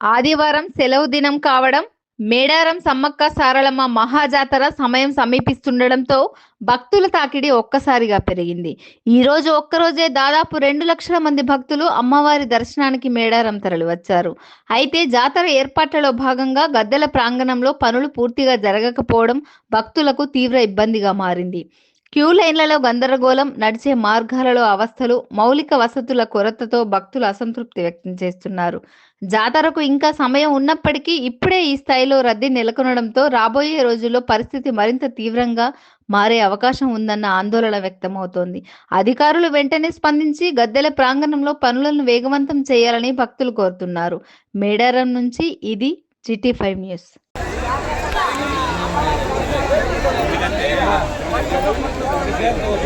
ఆదివారం సెలవు దినం కావడం మేడారం సమ్మక్క సారలమ్మ మహాజాతర సమయం సమీపిస్తుండడంతో భక్తుల తాకిడి ఒక్కసారిగా పెరిగింది. ఈ రోజు ఒక్కరోజే దాదాపు రెండు లక్షల మంది భక్తులు అమ్మవారి దర్శనానికి మేడారం తరలివచ్చారు అయితే జాతర ఏర్పాట్లలో భాగంగా గద్దెల ప్రాంగణంలో పనులు పూర్తిగా జరగకపోవడం భక్తులకు తీవ్ర ఇబ్బందిగా మారింది. క్యూ లైన్లలో గందరగోళం నడిచే మార్గాలలో అవస్థలు మౌలిక వసతుల కొరతతో భక్తులు అసంతృప్తి వ్యక్తం చేస్తున్నారు. జాతరకు ఇంకా సమయం ఉన్నప్పటికీ ఇప్పుడే ఈ స్థాయిలో రద్దీ నెలకొనడంతో రాబోయే రోజుల్లో పరిస్థితి మరింత తీవ్రంగా మారే అవకాశం ఉందన్న ఆందోళన వ్యక్తమవుతోంది. అధికారులు వెంటనే స్పందించి గద్దెల ప్రాంగణంలో పనులను వేగవంతం చేయాలని భక్తులు కోరుతున్నారు. మేడారం నుంచి ఇది జిటీ ఫైవ్ న్యూస్. Hã?